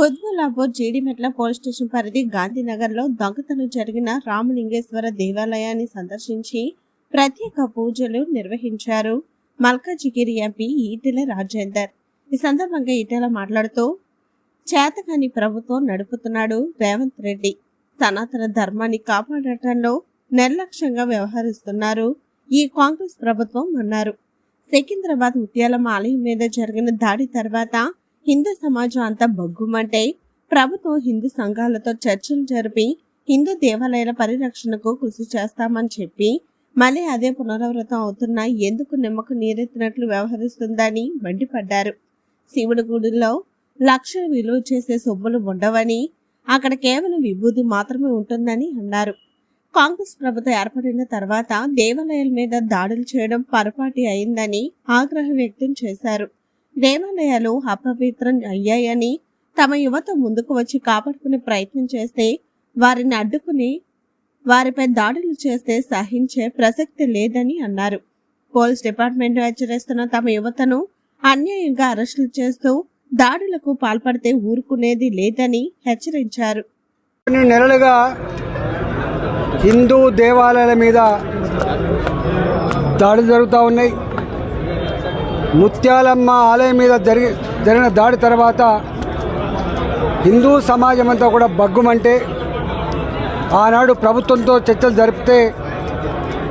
శంకర్లాపూర్ Jeedimetla police station పరిధి గాంధీనగర్లో దొంగతనం జరిగిన రామలింగేశ్వర దేవాలయాన్ని సందర్శించి ప్రత్యేక పూజలు నిర్వహించారు మల్కాజిగిరి ఎంపీ ఈటెల రాజేందర్. ఈ సందర్భంగా ఈటెల మాట్లాడుతూ చేతకాని ప్రభుత్వం నడుపుతున్నాడు రేవంత్ రెడ్డి. సనాతన ధర్మాన్ని కాపాడటంలో నిర్లక్ష్యంగా వ్యవహరిస్తున్నారు ఈ కాంగ్రెస్ ప్రభుత్వం అన్నారు. సికింద్రాబాద్ ముత్యాలమ్మ ఆలయం మీద జరిగిన దాడి తర్వాత హిందూ సమాజం అంతా బగ్గుమంటే ప్రభుత్వం హిందూ సంఘాలతో చర్చలు జరిపి హిందూ దేవాలయాల పరిరక్షణకు కృషి చేస్తామని చెప్పి మళ్ళీ అదే పునరావృతం అవుతున్నా ఎందుకు నిమ్మకు నీరెత్తినట్లు వ్యవహరిస్తుందని మండిపడ్డారు. శివుడి గుడిలో లక్షలు విలువ చేసే సొమ్ములు ఉండవని అక్కడ కేవలం విభూతి మాత్రమే ఉంటుందని అన్నారు. కాంగ్రెస్ ప్రభుత్వం ఏర్పడిన తర్వాత దేవాలయాల మీద దాడులు చేయడం పొరపాటి అయిందని ఆగ్రహం వ్యక్తం చేశారు. దేవాలయాలు అపవిత్రం అయ్యాయని తమ యువత ముందుకు వచ్చి కాపాడుకునే ప్రయత్నం చేస్తే వారిని అడ్డుకుని వారిపై దాడులు చేస్తే సహించే ప్రసక్తి లేదని అన్నారు. పోలీస్ డిపార్ట్మెంట్ హెచ్చరిస్తున్న తమ యువతను అన్యాయంగా అరెస్టులు చేస్తూ దాడులకు పాల్పడితే ఊరుకునేది లేదని హెచ్చరించారు. కొన్ని నెలలుగా హిందూ దేవాలయాల మీద దాడులు జరుగుతూ ఉన్నాయి. ముత్యాలమ్మ ఆలయం మీద జరిగి జరిగిన దాడి తర్వాత హిందూ సమాజం అంతా కూడా బగ్గుమంటే ఆనాడు ప్రభుత్వంతో చర్చలు జరిపితే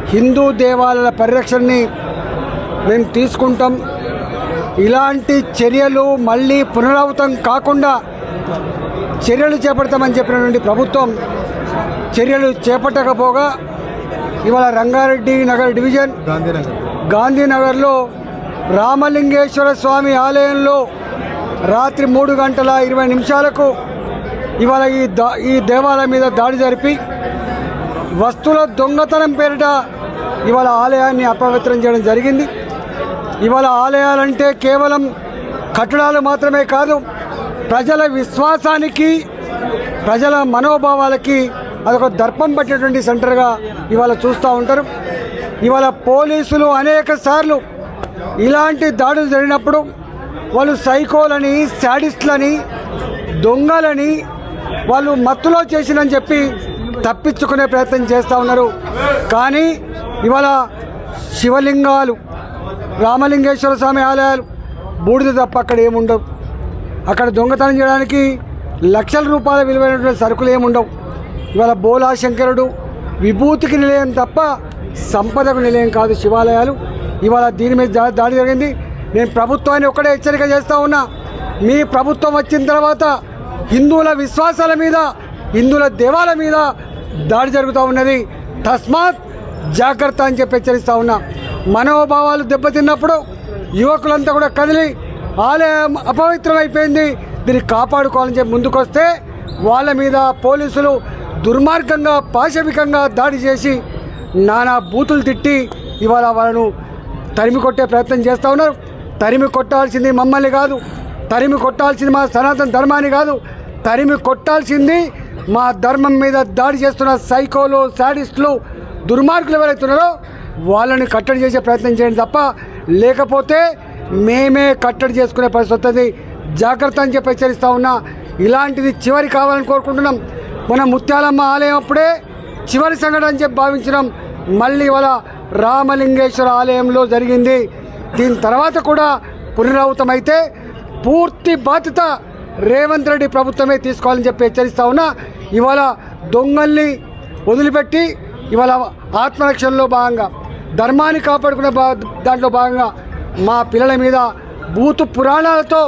హిందూ దేవాలయాల పరిరక్షణని మేము తీసుకుంటాం. ఇలాంటి చర్యలు మళ్ళీ పునరావృతం కాకుండా చర్యలు చేపడతామని చెప్పినటువంటి ప్రభుత్వం చర్యలు చేపట్టకపోగా ఇవాళ రంగారెడ్డి నగర్ డివిజన్ గాంధీనగర్లో రామలింగేశ్వర స్వామి ఆలయంలో రాత్రి మూడు గంటల ఇరవై నిమిషాలకు ఇవాళ ఈ దా ఈ దేవాలయం మీద దాడి జరిపి వస్తువుల దొంగతనం పేరిట ఇవాళ ఆలయాన్ని అపవిత్రం చేయడం జరిగింది. ఇవాళ ఆలయాలంటే కేవలం కట్టడాలు మాత్రమే కాదు ప్రజల విశ్వాసానికి ప్రజల మనోభావాలకి అదొక దర్పం పట్టేటువంటి సెంటర్గా ఇవాళ చూస్తూ ఉంటారు. ఇవాళ పోలీసులు అనేక సార్లు ఇలాంటి దాడులు జరిగినప్పుడు వాళ్ళు సైకోలని శాడిస్ట్లని దొంగలని వాళ్ళు మత్తులో చేసినని చెప్పి తప్పించుకునే ప్రయత్నం చేస్తూ ఉన్నారు. కానీ ఇవాళ శివలింగాలు రామలింగేశ్వర స్వామి ఆలయాలు బూడిద తప్ప అక్కడ ఏముండవు. అక్కడ దొంగతనం చేయడానికి లక్షల రూపాయల విలువైనటువంటి సరుకులు ఏముండవు. ఇవాళ బోలా శంకరుడు విభూతికి నిలయం తప్ప సంపదకు నిలయం కాదు శివాలయాలు. ఇవాళ దీని మీద దాడి జరిగింది. నేను ప్రభుత్వాన్ని ఒక్కడే హెచ్చరిక చేస్తూ ఉన్నా. మీ ప్రభుత్వం వచ్చిన తర్వాత హిందువుల విశ్వాసాల మీద హిందువుల దేవాల మీద దాడి జరుగుతూ ఉన్నది. తస్మాత్ జాగ్రత్త అని చెప్పి హెచ్చరిస్తూ ఉన్నా. మనోభావాలు దెబ్బతిన్నప్పుడు యువకులంతా కూడా కదిలి ఆలయం అపవిత్రమైపోయింది. దీన్ని కాపాడుకోవాలని చెప్పి ముందుకొస్తే వాళ్ళ మీద పోలీసులు దుర్మార్గంగా పాశవికంగా దాడి చేసి నానా బూతులు తిట్టి ఇవాళ వాళ్ళను తరిమి కొట్టే ప్రయత్నం చేస్తూ ఉన్నారు. తరిమి కొట్టాల్సింది మమ్మల్ని కాదు. తరిమి కొట్టాల్సింది మా సనాతన ధర్మాన్ని కాదు. తరిమి కొట్టాల్సింది మా ధర్మం మీద దాడి చేస్తున్న సైకోలు శాడిస్టులు దుర్మార్గులు ఎవరైతున్నారో వాళ్ళని కట్టడి చేసే ప్రయత్నం చేయండి తప్ప లేకపోతే మేమే కట్టడి చేసుకునే పరిస్థితి వస్తుంది. జాగ్రత్త అని చెప్పి హెచ్చరిస్తూ ఉన్నా. ఇలాంటిది చివరి కావాలని కోరుకుంటున్నాం. మన ముత్యాలమ్మ ఆలయం అప్పుడే చివరి సంఘటన అని చెప్పి భావించినాం. మళ్ళీ ఇవాళ రామలింగేశ్వర ఆలయంలో జరిగింది. దీని తర్వాత కూడా పునరావృతమైతే పూర్తి బాధ్యత రేవంత్ రెడ్డి ప్రభుత్వమే తీసుకోవాలని చెప్పి హెచ్చరిస్తా ఉన్నా. ఇవాళ దొంగల్ని వదిలిపెట్టి ఇవాళ ఆత్మరక్షణలో భాగంగా ధర్మాన్ని కాపాడుకునే బా దాంట్లో భాగంగా మా పిల్లల మీద బూతు పురాణాలతో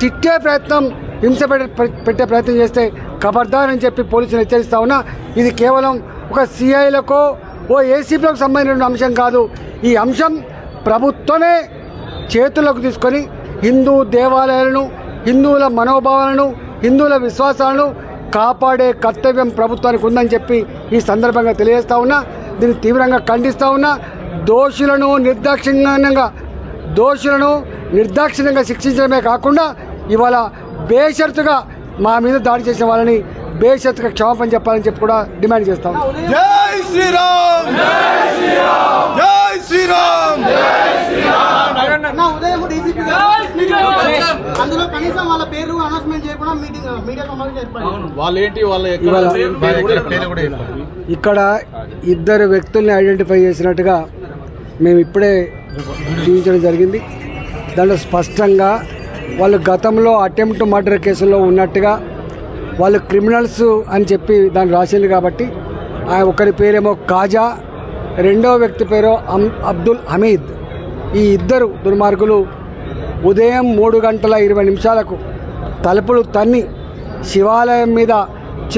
తిట్టే ప్రయత్నం హింస పెట్టే పెట్టే ప్రయత్నం చేస్తే ఖబర్దార్ అని చెప్పి పోలీసులు హెచ్చరిస్తా ఉన్నా. ఇది కేవలం ఒక సిఐలకో ఓ ఏసీపీలకు సంబంధించిన అంశం కాదు. ఈ అంశం ప్రభుత్వమే చేతుల్లోకి తీసుకొని హిందూ దేవాలయాలను హిందువుల మనోభావాలను హిందువుల విశ్వాసాలను కాపాడే కర్తవ్యం ప్రభుత్వానికి ఉందని చెప్పి ఈ సందర్భంగా తెలియజేస్తా ఉన్నా. దీన్ని తీవ్రంగా ఖండిస్తూ ఉన్నా. దోషులను నిర్దాక్షిణ్యంగా దోషులను నిర్దాక్షిణ్యంగా శిక్షించడమే కాకుండా ఇవాళ బేషరతుగా మా మీద దాడి చేసిన వాళ్ళని బేషరతుగా క్షమాపణ చెప్పాలని చెప్పి కూడా డిమాండ్ చేస్తాం. జై శ్రీరామ్! జై శ్రీరామ్! నా ఉదయం డీసీపీ గారు అందులో కనీసం వాళ్ళ పేరు అనౌన్స్మెంట్ చేయకుండా మీటింగ్ మీడియా సమావేశం ఏర్పడింది వాళ్ళు ఏంటి? వాళ్ళ ఇవాళ పేరు కూడా చెప్పాలి. ఇక్కడ ఇద్దరు వ్యక్తుల్ని ఐడెంటిఫై చేసినట్టుగా మేము ఇప్పుడే చూపించడం జరిగింది. దాంట్లో స్పష్టంగా వాళ్ళు గతంలో అటెంప్ట్ మర్డర్ కేసులో ఉన్నట్టుగా వాళ్ళు క్రిమినల్స్ అని చెప్పి దాన్ని రాసింది కాబట్టి ఆ ఒకరి పేరేమో కాజా రెండో వ్యక్తి పేరు అమ్ అబ్దుల్ హమీద్. ఈ ఇద్దరు దుర్మార్గులు ఉదయం మూడు గంటల ఇరవై నిమిషాలకు తలుపులు తన్ని శివాలయం మీద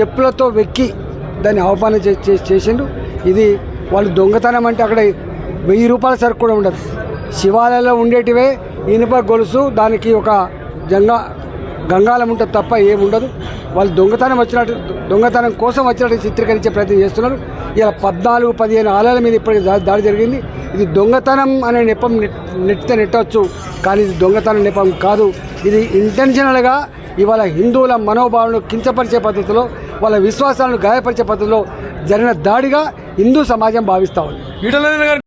చెప్పులతో వెక్కి దాన్ని ఆహ్వానం చే- చేసిండు ఇది వాళ్ళు దొంగతనం అంటే అక్కడ వెయ్యి రూపాయల సరుకు కూడా ఉండదు. శివాలయంలో ఉండేటివే ఇనుప గొలుసు దానికి ఒక జంగా గంగాలం ఉంటుంది తప్ప ఏముండదు. వాళ్ళు దొంగతనం వచ్చినట్టు దొంగతనం కోసం వచ్చినట్టు చిత్రీకరించే ప్రయత్నం చేస్తున్నారు. ఇలా పద్నాలుగు పదిహేను ఆలయాల మీద ఇప్పటికి దాడి జరిగింది. ఇది దొంగతనం అనే నెపం నెట్- నెట్టితే నెట్టవచ్చు కానీ ఇది దొంగతనం నెపం కాదు. ఇది ఇంటెన్షనల్గా ఇవాళ హిందువుల మనోభావాలను కించపరిచే పద్ధతిలో వాళ్ళ విశ్వాసాలను గాయపరిచే పద్ధతిలో జరిగిన దాడిగా హిందూ సమాజం భావిస్తూ ఉంది.